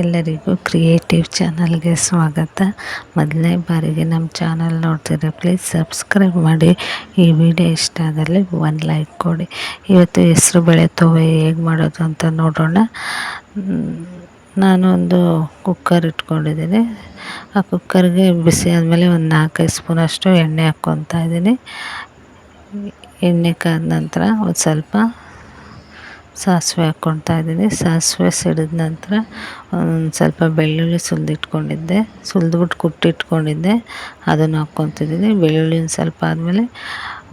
ಎಲ್ಲರಿಗೂ ಕ್ರಿಯೇಟಿವ್ ಚಾನಲ್ಗೆ ಸ್ವಾಗತ. ಮೊದಲನೇ ಬಾರಿಗೆ ನಮ್ಮ ಚಾನಲ್ ನೋಡ್ತಿದ್ರೆ ಪ್ಲೀಸ್ ಸಬ್ಸ್ಕ್ರೈಬ್ ಮಾಡಿ. ಈ ವಿಡಿಯೋ ಇಷ್ಟ ಆದಲ್ಲಿ ಒಂದು ಲೈಕ್ ಕೊಡಿ. ಇವತ್ತು ಹೆಸರು ಬೇಳೆ ತೋವೆ ಹೇಗೆ ಮಾಡೋದು ಅಂತ ನೋಡೋಣ. ನಾನೊಂದು ಕುಕ್ಕರ್ ಇಟ್ಕೊಂಡಿದ್ದೀನಿ. ಆ ಕುಕ್ಕರ್ಗೆ ಬಿಸಿ ಆದಮೇಲೆ ಒಂದು ನಾಲ್ಕೈದು ಸ್ಪೂನಷ್ಟು ಎಣ್ಣೆ ಹಾಕ್ಕೊತಾ ಇದ್ದೀನಿ. ಎಣ್ಣೆ ಕಾದ ನಂತರ ಒಂದು ಸ್ವಲ್ಪ ಸಾಸಿವೆ ಹಾಕ್ಕೊಳ್ತಾ ಇದ್ದೀನಿ. ಸಾಸಿವೆ ಸಿಡಿದ ನಂತರ ಒಂದು ಸ್ವಲ್ಪ ಬೆಳ್ಳುಳ್ಳಿ ಸುಲಿದಿಟ್ಕೊಂಡಿದ್ದೆ. ಸುಲಿದ್ಬಿಟ್ಟು ಕುಟ್ಟಿಟ್ಕೊಂಡಿದ್ದೆ. ಅದನ್ನು ಹಾಕ್ಕೊತಿದ್ದೀನಿ. ಬೆಳ್ಳುಳ್ಳಿ ಒಂದು ಸ್ವಲ್ಪ ಆದಮೇಲೆ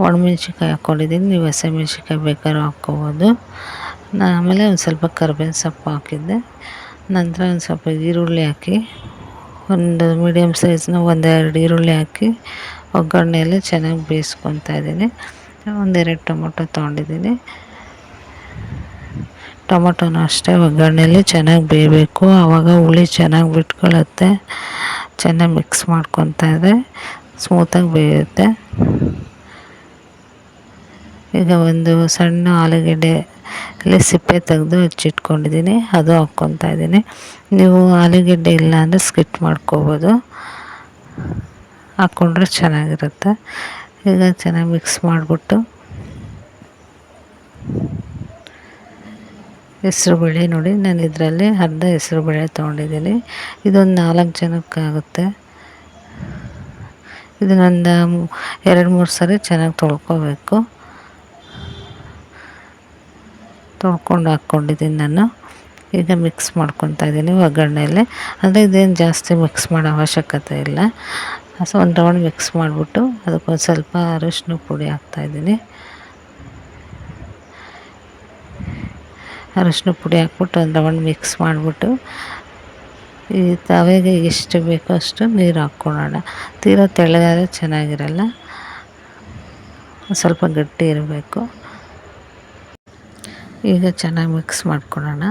ಒಣಮೆಣ್ಸಿನ್ಕಾಯಿ ಹಾಕ್ಕೊಂಡಿದ್ದೀನಿ. ನೀವು ಹಸಿಮೆಣ್ಸಿನ್ಕಾಯಿ ಬೇಕಾದ್ರೂ ಹಾಕ್ಕೋಬೋದು. ಆಮೇಲೆ ಒಂದು ಸ್ವಲ್ಪ ಕರ್ಬೇವಿನ ಸೊಪ್ಪು ಹಾಕಿದ್ದೆ. ನಂತರ ಒಂದು ಸ್ವಲ್ಪ ಈರುಳ್ಳಿ ಹಾಕಿ, ಒಂದು ಮೀಡಿಯಮ್ ಸೈಜ್ನ ಒಂದೆರಡು ಈರುಳ್ಳಿ ಹಾಕಿ, ಒಗ್ಗರಣೆಯಲ್ಲಿ ಚೆನ್ನಾಗಿ ಬೇಯಿಸ್ಕೊತಾ ಇದ್ದೀನಿ. ಒಂದೆರಡು ಟೊಮೊಟೊ ತೊಗೊಂಡಿದ್ದೀನಿ. ಟೊಮೊಟೊನ ಅಷ್ಟೇ ಒಗ್ಗರಣೆಯಲ್ಲಿ ಚೆನ್ನಾಗಿ ಬೇಯಬೇಕು. ಆವಾಗ ಹುಳಿ ಚೆನ್ನಾಗಿ ಬಿಟ್ಕೊಳ್ಳುತ್ತೆ ಚೆನ್ನಾಗಿ ಮಿಕ್ಸ್ ಮಾಡ್ಕೊತಾ ಇದ್ದರೆ ಸ್ಮೂತಾಗಿ ಬೇಯುತ್ತೆ. ಈಗ ಒಂದು ಸಣ್ಣ ಆಲೂಗಡ್ಡೆ ಇಲ್ಲಿ ಸಿಪ್ಪೆ ತೆಗೆದು ಹಚ್ಚಿಟ್ಕೊಂಡಿದ್ದೀನಿ. ಅದು ಹಾಕ್ಕೊತಾ ಇದ್ದೀನಿ. ನೀವು ಆಲೂಗಡ್ಡೆ ಇಲ್ಲ ಅಂದರೆ ಸ್ಕಿಟ್ ಮಾಡ್ಕೋಬೋದು. ಹಾಕ್ಕೊಂಡ್ರೆ ಚೆನ್ನಾಗಿರುತ್ತೆ. ಈಗ ಚೆನ್ನಾಗಿ ಮಿಕ್ಸ್ ಮಾಡಿಬಿಟ್ಟು ಹೆಸ್ರುಬೇಳೆ ನೋಡಿ, ನಾನು ಇದರಲ್ಲಿ ಅರ್ಧ ಹೆಸ್ರುಬೇಳೆ ತೊಗೊಂಡಿದ್ದೀನಿ. ಇದೊಂದು ನಾಲ್ಕು ಜನಕ್ಕಾಗುತ್ತೆ. ಇದನ್ನೊಂದು ಎರಡು ಮೂರು ಸರಿ ಚೆನ್ನಾಗಿ ತೊಳ್ಕೊಬೇಕು. ತೊಳ್ಕೊಂಡು ಹಾಕ್ಕೊಂಡಿದ್ದೀನಿ ನಾನು. ಈಗ ಮಿಕ್ಸ್ ಮಾಡ್ಕೊತಾ ಇದ್ದೀನಿ ಒಗ್ಗರಣೆಯಲ್ಲಿ. ಅಂದರೆ ಇದೇನು ಜಾಸ್ತಿ ಮಿಕ್ಸ್ ಮಾಡೋ ಅವಶ್ಯಕತೆ ಇಲ್ಲ. ಸೊ, ಒಂದು ರೌಂಡ್ ಮಿಕ್ಸ್ ಮಾಡಿಬಿಟ್ಟು ಅದಕ್ಕೊಂದು ಸ್ವಲ್ಪ ಅರಿಶಿನ ಪುಡಿ ಹಾಕ್ತಾಯಿದ್ದೀನಿ ಅರಶಿನ ಪುಡಿ ಹಾಕ್ಬಿಟ್ಟು ಒಂದು ಮಿಕ್ಸ್ ಮಾಡಿಬಿಟ್ಟು, ಈ ತವೆಗೆ ಎಷ್ಟು ಬೇಕೋ ಅಷ್ಟು ನೀರು ಹಾಕ್ಕೊಳ್ಳೋಣ. ತೀರಾ ತೆಳ್ಳಗಾದರೆ ಚೆನ್ನಾಗಿರಲ್ಲ, ಸ್ವಲ್ಪ ಗಟ್ಟಿ ಇರಬೇಕು. ಈಗ ಚೆನ್ನಾಗಿ ಮಿಕ್ಸ್ ಮಾಡ್ಕೊಳ್ಳೋಣ.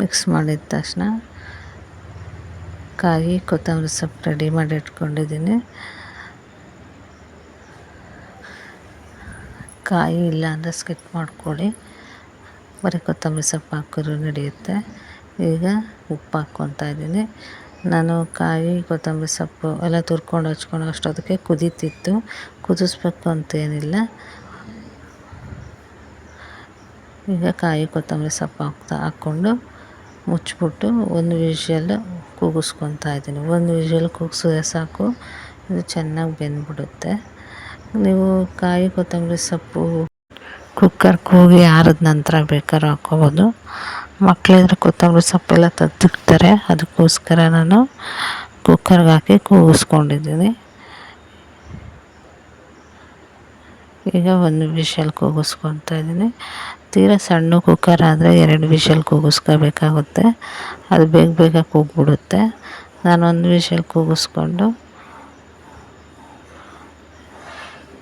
ಮಿಕ್ಸ್ ಮಾಡಿದ ತಕ್ಷಣ ಕಾಯಿ ಕೊತ್ತಂಬರಿ ಸೊಪ್ಪು ರೆಡಿ ಮಾಡಿ ಇಟ್ಕೊಂಡಿದ್ದೀನಿ. ಕಾಯಿ ಇಲ್ಲ ಅಂದರೆ ಸ್ಕಿಪ್ ಮಾಡ್ಕೊಳ್ಳಿ. ಬರೀ ಕೊತ್ತಂಬರಿ ಸೊಪ್ಪು ಹಾಕಿದ್ರು ನಡೆಯುತ್ತೆ. ಈಗ ಉಪ್ಪು ಹಾಕ್ಕೊತಾ ಇದ್ದೀನಿ. ನಾನು ಕಾಯಿ, ಕೊತ್ತಂಬರಿ ಸೊಪ್ಪು ಎಲ್ಲ ತುರ್ಕೊಂಡು ಹಚ್ಕೊಂಡು ಅಷ್ಟೊತ್ತಿಗೆ ಕುದೀತಿತ್ತು. ಕುದಿಸ್ಬೇಕು ಅಂತೇನಿಲ್ಲ ಈಗ ಕಾಯಿ, ಕೊತ್ತಂಬರಿ ಸೊಪ್ಪು ಹಾಕ್ತಾ ಹಾಕ್ಕೊಂಡು ಮುಚ್ಚಿಬಿಟ್ಟು ಒಂದು ವಿಷಲ್ ಕೂಗಿಸ್ಕೊತಾ ಇದ್ದೀನಿ. ಒಂದು ವಿಷಲ್ ಕೂಗಿಸಿದ್ರೆ ಸಾಕು. ಇದು ಚೆನ್ನಾಗಿ ಬೆಂದ್ಬಿಡುತ್ತೆ. ನೀವು ಕಾಯಿ ಕೊತ್ತಂಬರಿ ಸೊಪ್ಪು ಕುಕ್ಕರ್ ಕೂಗಿ ಆರಿದ ನಂತರ ಬೇಕಾದ್ರೂ ಹಾಕ್ಕೋಬೋದು. ಮಕ್ಕಳಿದ್ರೆ ಕೊತ್ತಂಬರಿ ಸೊಪ್ಪೆಲ್ಲ ತೆಗ್ದಿಡ್ತಾರೆ ಅದಕ್ಕೋಸ್ಕರ ನಾನು ಕುಕ್ಕರ್ಗೆ ಹಾಕಿ ಕೂಗಿಸ್ಕೊಂಡಿದ್ದೀನಿ. ಈಗ ಒಂದು ವಿಷಲ್ ಕೂಗಿಸ್ಕೊತಾ ಇದ್ದೀನಿ. ತೀರಾ ಸಣ್ಣ ಕುಕ್ಕರ್ ಆದರೆ ಎರಡು ವಿಷಲ್ ಕೂಗಿಸ್ಕೋಬೇಕಾಗುತ್ತೆ. ಅದು ಬೇಗ ಬೇಗ ಕೂಗ್ಬಿಡುತ್ತೆ. ನಾನು ಒಂದು ವಿಷಲ್ ಕೂಗಿಸ್ಕೊಂಡು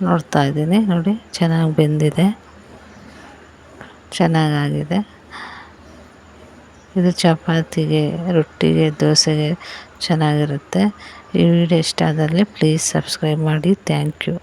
ನೋಡ್ತಾ ಇದ್ದೀನಿ, ನೋಡಿ, ಚೆನ್ನಾಗಿ ಬೆಂದಿದೆ. ಚೆನ್ನಾಗಾಗಿದೆ. ಇದು ಚಪಾತಿಗೆ, ರೊಟ್ಟಿಗೆ, ದೋಸೆಗೆ ಚೆನ್ನಾಗಿರುತ್ತೆ. ಈ ವಿಡಿಯೋ ಇಷ್ಟ ಆದಲ್ಲಿ ಪ್ಲೀಸ್ ಸಬ್ಸ್ಕ್ರೈಬ್ ಮಾಡಿ. Thank you